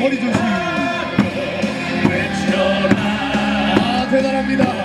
머리 조심. 아, 대단합니다.